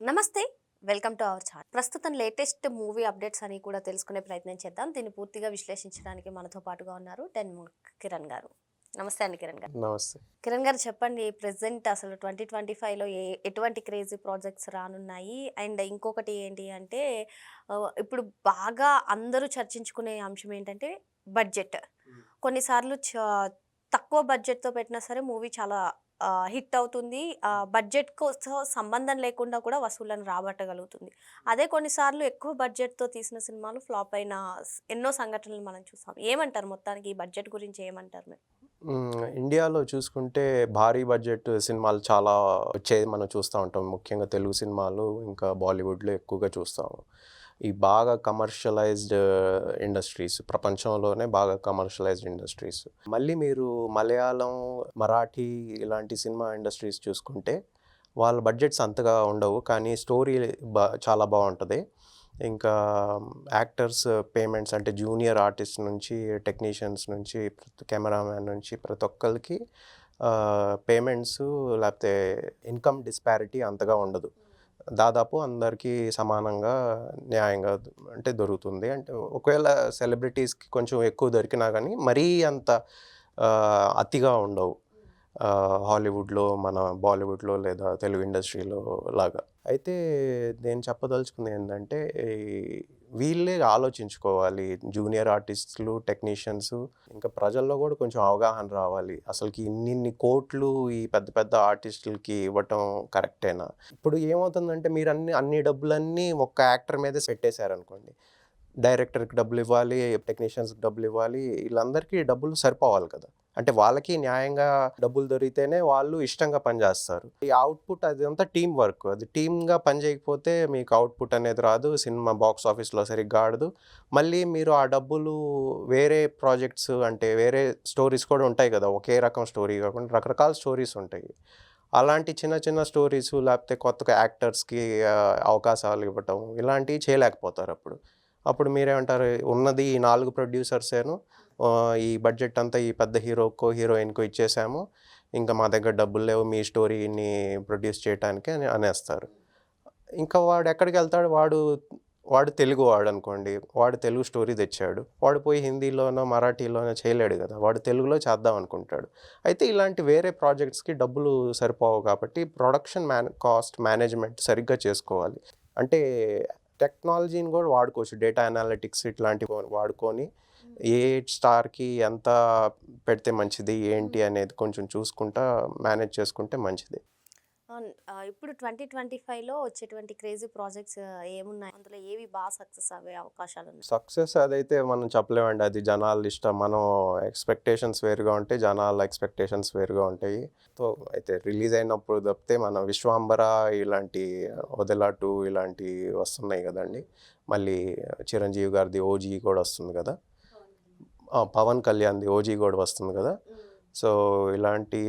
Namaste welcome to our channel. ప్రస్తుతం latest movie updates అని కూడా తెలుసుకునే ప్రయత్నం చేద్దాం. దీన్ని పూర్తిగా విశ్లేషించడానికి మనతో పాటుగా ఉన్నారు టెన్ కిరణ్ గారు. నమస్తే అండి కిరణ్ గారు. నమస్తే. కిరణ్ గారు చెప్పండి ప్రెసెంట్ అసలు ట్వంటీ ట్వంటీ ఫైవ్లో ఏ ఎటువంటి క్రేజీ ప్రాజెక్ట్స్ రానున్నాయి? అండ్ ఇంకొకటి ఏంటి అంటే ఇప్పుడు బాగా అందరూ చర్చించుకునే అంశం ఏంటంటే బడ్జెట్. కొన్నిసార్లు తక్కువ బడ్జెట్తో పెట్టినా సరే మూవీ చాలా హిట్ అవుతుంది. బడ్జెట్ కోసం సంబంధం లేకుండా కూడా వసూళ్ళను రాబట్టగలుగుతుంది. అదే కొన్నిసార్లు ఎక్కువ బడ్జెట్తో తీసిన సినిమాలు ఫ్లాప్ అయిన ఎన్నో సంఘటనలు మనం చూసాం ఏమంటారు మొత్తానికి ఈ బడ్జెట్ గురించి ఏమంటారు మీరు? ఇండియాలో చూసుకుంటే భారీ బడ్జెట్ సినిమాలు చాలా వచ్చేది మనం చూస్తూ ఉంటాం. ముఖ్యంగా తెలుగు సినిమాలు ఇంకా బాలీవుడ్లో ఎక్కువగా చూస్తాము. ఈ బాగా కమర్షియలైజ్డ్ ఇండస్ట్రీస్ ప్రపంచంలోనే బాగా కమర్షియలైజ్డ్ ఇండస్ట్రీస్. మళ్ళీ మీరు మలయాళం మరాఠీ ఇలాంటి సినిమా ఇండస్ట్రీస్ చూసుకుంటే వాళ్ళ బడ్జెట్స్ అంతగా ఉండవు కానీ స్టోరీ బా చాలా బాగుంటుంది. ఇంకా యాక్టర్స్ పేమెంట్స్ అంటే జూనియర్ ఆర్టిస్ట్ నుంచి టెక్నీషియన్స్ నుంచి కెమెరామ్యాన్ నుంచి ప్రతి ఒక్కరికి పేమెంట్స్ లేకపోతే ఇన్కమ్ డిస్పారిటీ అంతగా ఉండదు. దాదాపు అందరికీ సమానంగా న్యాయంగా అంటే దొరుకుతుంది. అంటే ఒకవేళ సెలబ్రిటీస్కి కొంచెం ఎక్కువ దొరికినా కానీ మరీ అంత అతిగా ఉండవు. హాలీవుడ్లో మన బాలీవుడ్లో లేదా తెలుగు ఇండస్ట్రీలో లాగా. అయితే నేను చెప్పదలుచుకుంది ఏంటంటే ఈ వీళ్ళే ఆలోచించుకోవాలి. జూనియర్ ఆర్టిస్టులు టెక్నీషియన్స్ ఇంకా ప్రజల్లో కూడా కొంచెం అవగాహన రావాలి. అసలుకి ఇన్నిన్ని కోట్లు ఈ పెద్ద పెద్ద ఆర్టిస్టులకి ఇవ్వటం కరెక్టేనా? ఇప్పుడు ఏమవుతుందంటే మీరు అన్ని అన్ని డబ్బులన్నీ ఒక్క యాక్టర్ మీదే పెట్టేశారనుకోండి. డైరెక్టర్కి డబ్బులు ఇవ్వాలి టెక్నీషియన్స్కి డబ్బులు ఇవ్వాలి వీళ్ళందరికీ డబ్బులు సరిపోవాలి కదా. అంటే వాళ్ళకి న్యాయంగా డబ్బులు దొరికితేనే వాళ్ళు ఇష్టంగా పనిచేస్తారు ఈ అవుట్పుట్ అది అంతా టీం వర్క్. అది టీమ్గా పని చేయకపోతే మీకు అవుట్పుట్ అనేది రాదు. సినిమా బాక్స్ ఆఫీస్లో సరిగ్గా ఆడదు. మళ్ళీ మీరు ఆ డబ్బులు వేరే ప్రాజెక్ట్స్ అంటే వేరే స్టోరీస్ కూడా ఉంటాయి కదా. ఒకే రకం స్టోరీ కాకుండా రకరకాల స్టోరీస్ ఉంటాయి. అలాంటి చిన్న చిన్న స్టోరీస్ లేకపోతే కొత్తగా యాక్టర్స్కి అవకాశాలు ఇవ్వటం ఇలాంటివి చేయలేకపోతారు అప్పుడు. అప్పుడు మీరేమంటారు? ఉన్నది ఈ నాలుగు ప్రొడ్యూసర్సేను ఈ బడ్జెట్ అంతా ఈ పెద్ద హీరోకో హీరోయిన్కో ఇచ్చేసాము. ఇంకా మా దగ్గర డబ్బులు లేవు మీ స్టోరీని ప్రొడ్యూస్ చేయడానికి అని అనేస్తారు. ఇంకా వాడు ఎక్కడికి వెళ్తాడు? వాడు వాడు తెలుగు వాడు అనుకోండి వాడు తెలుగు స్టోరీ తెచ్చాడు. వాడు పోయి హిందీలోనో మరాఠీలోనో చేయలేడు కదా. వాడు తెలుగులో చేద్దాం అనుకుంటాడు అయితే ఇలాంటి వేరే ప్రాజెక్ట్స్కి డబ్బులు సరిపోవు కాబట్టి ప్రొడక్షన్ మేనే కాస్ట్ మేనేజ్మెంట్ సరిగ్గా చేసుకోవాలి. అంటే టెక్నాలజీని కూడా వాడుకోవచ్చు. డేటా అనాలిటిక్స్ ఇట్లాంటివి వాడుకొని ఏ స్టార్కి ఎంత పెడితే మంచిది ఏంటి అనేది కొంచెం చూసుకుంటా మేనేజ్ చేసుకుంటే మంచిది. ఇప్పుడు ట్వంటీ ట్వంటీ ఫైవ్లో వచ్చేటువంటి క్రేజీ ప్రాజెక్ట్స్ ఏమున్నాయి? అందులో ఏవి బాగా సక్సెస్ అయ్యే అవకాశాలు ఉన్నాయి? సక్సెస్ అదైతే మనం చెప్పలేమండి. అది జనాల ఇష్టం. మనం ఎక్స్పెక్టేషన్స్ వేరుగా ఉంటాయి జనాల ఎక్స్పెక్టేషన్స్ వేరుగా ఉంటాయి. సో అయితే రిలీజ్ అయినప్పుడు తప్పితే మన విశ్వాంబర ఇలాంటి వదలా టూ ఇలాంటి వస్తున్నాయి కదండి. మళ్ళీ చిరంజీవి గారిది ఓజీ కూడా వస్తుంది కదా. పవన్ కళ్యాణ్ది ఓజీ కూడా వస్తుంది కదా. సో ఇలాంటి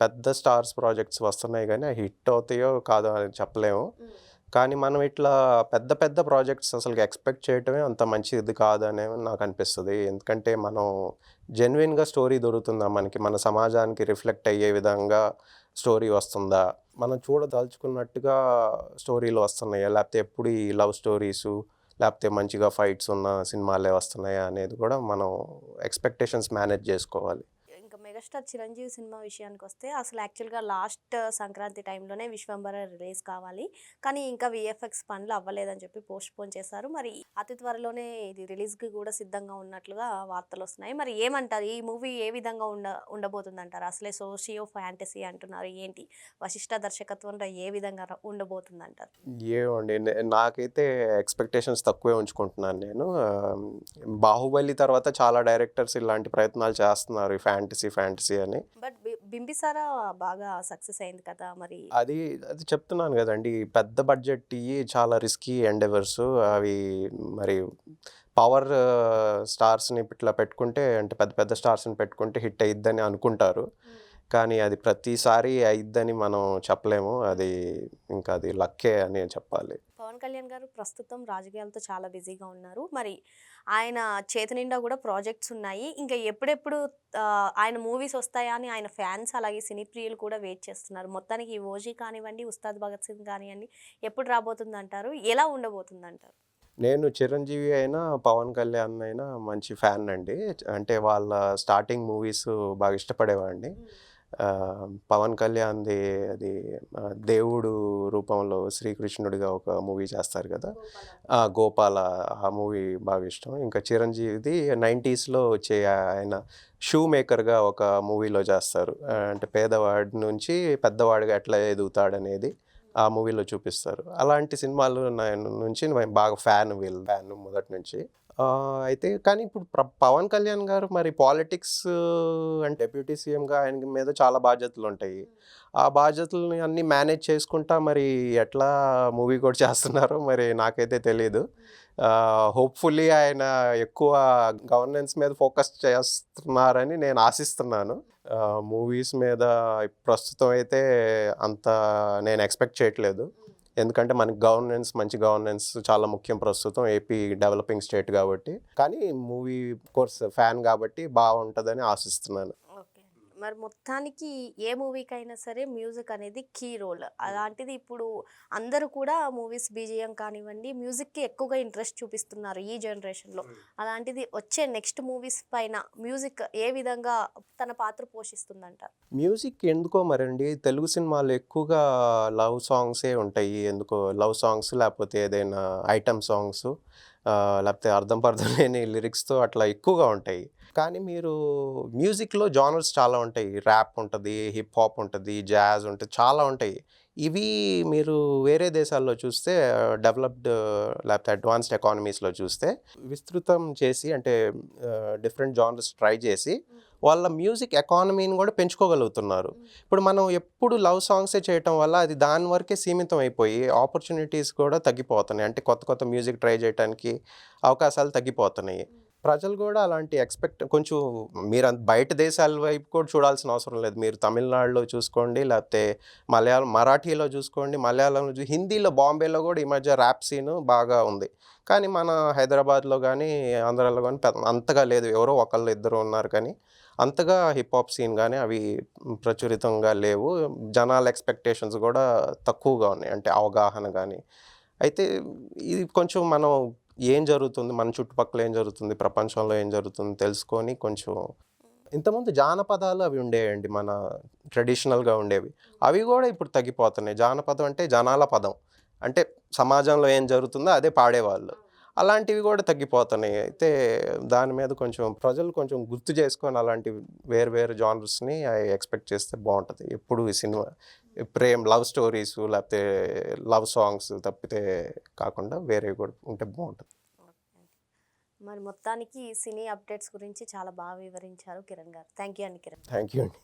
పెద్ద స్టార్స్ ప్రాజెక్ట్స్ వస్తున్నాయి కానీ హిట్ అవుతాయో కాదో అని చెప్పలేము. కానీ మనం ఇట్లా పెద్ద పెద్ద ప్రాజెక్ట్స్ అసలు ఎక్స్పెక్ట్ చేయటమే అంత మంచిది కాదనే నాకు అనిపిస్తుంది. ఎందుకంటే మనం జెన్యున్గా స్టోరీ దొరుకుతుందా మనకి? మన సమాజానికి రిఫ్లెక్ట్ అయ్యే విధంగా స్టోరీ వస్తుందా? మనం చూడదలుచుకున్నట్టుగా స్టోరీలు వస్తున్నాయా? లేకపోతే ఎప్పుడు ఈ లవ్ స్టోరీసు లేకపోతే మంచిగా ఫైట్స్ ఉన్న సినిమాలే వస్తున్నాయా అనేది కూడా మనం ఎక్స్పెక్టేషన్స్ మేనేజ్ చేసుకోవాలి. మెగాస్టార్ చిరంజీవి సినిమా విషయానికి వస్తే అసలు యాక్చువల్గా లాస్ట్ సంక్రాంతి టైంలోనే విశ్వంబర రిలీజ్ కావాలి. కానీ ఇంకా విఎఫ్ఎక్స్ పనులు అవ్వలేదని చెప్పి పోస్ట్ పోన్ చేశారు. మరి అతి త్వరలోనే ఇది రిలీజ్కి కూడా సిద్ధంగా ఉన్నట్లుగా వార్తలు వస్తున్నాయి మరి ఏమంటారు? ఈ మూవీ ఏ విధంగా ఉండ ఉండబోతుందంటారు? అసలే సోషియో ఫ్యాంటసీ అంటున్నారు. ఏంటి? వశిష్ట దర్శకత్వంలో ఏ విధంగా ఉండబోతుందంటారు? ఏమండి నాకైతే ఎక్స్పెక్టేషన్స్ తక్కువే ఉంచుకుంటున్నాను నేను. బాహుబలి తర్వాత చాలా డైరెక్టర్స్ ఇలాంటి ప్రయత్నాలు చేస్తున్నారు ఈ ఫ్యాంటసీ ఫ్యాంటసీ అని. బట్ బింబిసారా బాగా సక్సెస్ అయింది కదా మరి? అది అది చెప్తున్నాను కదండి. పెద్ద బడ్జెట్ ఇవి చాలా రిస్కీ ఎండెవర్స్ అవి మరి పవర్ స్టార్స్ని ఇట్లా పెట్టుకుంటే అంటే పెద్ద పెద్ద స్టార్స్ని పెట్టుకుంటే హిట్ అయ్యిద్దని అనుకుంటారు. కానీ అది ప్రతిసారి అయిద్దని మనం చెప్పలేము. అది ఇంకా అది లక్కే అని చెప్పాలి. పవన్ కళ్యాణ్ గారు ప్రస్తుతం రాజకీయాలతో చాలా బిజీగా ఉన్నారు. మరి ఆయన చేతి నిండా కూడా ప్రాజెక్ట్స్ ఉన్నాయి. ఇంకా ఎప్పుడెప్పుడు ఆయన మూవీస్ వస్తాయా అని ఆయన ఫ్యాన్స్ అలాగే సినీ ప్రియులు కూడా వెయిట్ చేస్తున్నారు. మొత్తానికి ఈ ఓజీ కానివ్వండి ఉస్తాద్ భగత్ సింగ్ కానివ్వండి ఎప్పుడు రాబోతుంది అంటారు ఎలా ఉండబోతుంది అంటారు నేను చిరంజీవి అయినా పవన్ కళ్యాణ్ అయినా మంచి ఫ్యాన్ అండి. అంటే వాళ్ళ స్టార్టింగ్ మూవీస్ బాగా ఇష్టపడేవాడిని. పవన్ కళ్యాణ్ది అది దేవుడు రూపంలో శ్రీకృష్ణుడిగా ఒక మూవీ చేస్తారు కదా. ఆ, గోపాల ఆ మూవీ బాగా ఇష్టం. ఇంకా చిరంజీవిది నైంటీస్లో వచ్చే ఆయన షూ మేకర్గా ఒక మూవీలో చేస్తారు. అంటే పేదవాడి నుంచి పెద్దవాడిగా ఎట్లా ఎదుగుతాడనేది ఆ మూవీలో చూపిస్తారు. అలాంటి సినిమాలు నుంచి నేను బాగా ఫ్యాన్ వీళ్ళ ఫ్యాన్ మొదటి నుంచి. అయితే కానీ ఇప్పుడు ప్ర- పవన్ కళ్యాణ్ గారు మరి పాలిటిక్స్ అంటే డెప్యూటీ సీఎంగా ఆయన మీద చాలా బాధ్యతలు ఉంటాయి. ఆ బాధ్యతలని అన్నీ మేనేజ్ చేసుకుంటా మరి ఎట్లా మూవీ కూడా చేస్తున్నారో మరి నాకైతే తెలియదు హోప్ఫుల్లీ ఆయన ఎక్కువ గవర్నెన్స్ మీద ఫోకస్ చేస్తున్నారని నేను ఆశిస్తున్నాను. మూవీస్ మీద ప్రస్తుతం అయితే అంత నేను ఎక్స్పెక్ట్ చేయట్లేదు. ఎందుకంటే మనకి గవర్నెన్స్ మంచి గవర్నెన్స్ చాలా ముఖ్యం ప్రస్తుతం ఏపీ డెవలపింగ్ స్టేట్ కాబట్టి. కానీ మూవీ కోర్స్ ఫ్యాన్ కాబట్టి బాగుంటుందని ఆశిస్తున్నాను. మరి మొత్తానికి ఏ మూవీకైనా సరే మ్యూజిక్ అనేది కీ రోల్. అలాంటిది ఇప్పుడు అందరూ కూడా మూవీస్ బీజిఎం కానివ్వండి మ్యూజిక్కి ఎక్కువగా ఇంట్రెస్ట్ చూపిస్తున్నారు ఈ జనరేషన్లో. అలాంటిది వచ్చే నెక్స్ట్ మూవీస్ పైన మ్యూజిక్ ఏ విధంగా తన పాత్ర పోషిస్తుందంటారు మ్యూజిక్ ఎందుకో మరండి తెలుగు సినిమాలు ఎక్కువగా లవ్ సాంగ్సే ఉంటాయి. ఎందుకో లవ్ సాంగ్స్ లేకపోతే ఏదైనా ఐటమ్ సాంగ్స్ లేకపోతే అర్థం పర్థం లేని లిరిక్స్తో అట్లా ఎక్కువగా ఉంటాయి. కానీ మీరు మ్యూజిక్లో జానర్స్ చాలా ఉంటాయి. ర్యాప్ ఉంటుంది హిప్ హాప్ ఉంటుంది జాజ్ ఉంటుంది చాలా ఉంటాయి. ఇవి మీరు వేరే దేశాల్లో చూస్తే డెవలప్డ్ లేకపోతే అడ్వాన్స్డ్ ఎకానమీస్లో చూస్తే విస్తృతం చేసి అంటే డిఫరెంట్ జానర్స్ ట్రై చేసి వాళ్ళ మ్యూజిక్ ఎకానమీని కూడా పెంచుకోగలుగుతున్నారు. ఇప్పుడు మనం ఎప్పుడు లవ్ సాంగ్సే చేయటం వల్ల అది దాని వరకే సీమితం అయిపోయి ఆపర్చునిటీస్ కూడా తగ్గిపోతున్నాయి. అంటే కొత్త కొత్త మ్యూజిక్ ట్రై చేయడానికి అవకాశాలు తగ్గిపోతున్నాయి. ప్రజలు కూడా అలాంటి ఎక్స్పెక్ట్ కొంచెం మీరు అంత బయట దేశాల వైపు కూడా చూడాల్సిన అవసరం లేదు. మీరు తమిళనాడులో చూసుకోండి లేకపోతే మలయాళం మరాఠీలో చూసుకోండి మలయాళంలో చూ హిందీలో బాంబేలో కూడా ఈ మధ్య ర్యాప్ సీన్ బాగా ఉంది. కానీ మన హైదరాబాద్లో కానీ ఆంధ్రాలో కానీ పెద్ద అంతగా లేదు. ఎవరో ఒకళ్ళు ఇద్దరు ఉన్నారు కానీ అంతగా హిప్ హాప్ సీన్ కానీ అవి ప్రచురితంగా లేవు. జనాల ఎక్స్పెక్టేషన్స్ కూడా తక్కువగా ఉన్నాయి. అంటే అవగాహన కానీ అయితే ఇది కొంచెం మనం ఏం జరుగుతుంది? మన చుట్టుపక్కల ఏం జరుగుతుంది? ప్రపంచంలో ఏం జరుగుతుంది? తెలుసుకొని కొంచెం ఇంతకుముందు జానపదాలు అవి ఉండేవండి మన ట్రెడిషనల్గా ఉండేవి. అవి కూడా ఇప్పుడు తగ్గిపోతున్నాయి. జానపదం అంటే జనాల పదం. అంటే సమాజంలో ఏం జరుగుతుందో అదే పాడేవాళ్ళు. అలాంటివి కూడా తగ్గిపోతున్నాయి. అయితే దాని మీద కొంచెం ప్రజలు కొంచెం గుర్తు చేసుకొని అలాంటి వేరు వేరు జానర్స్ని ఎక్స్పెక్ట్ చేస్తే బాగుంటుంది. ఎప్పుడు ఈ సినిమా ప్రేమ్ లవ్ స్టోరీస్ లేకపోతే లవ్ సాంగ్స్ తప్పితే కాకుండా వేరే కూడా ఉంటే బాగుంటుంది. మరి మొత్తానికి సినీ అప్డేట్స్ గురించి చాలా బాగా వివరించారు కిరణ్ గారు. థ్యాంక్ యూ అండి కిరణ్. థ్యాంక్ యూ అండి.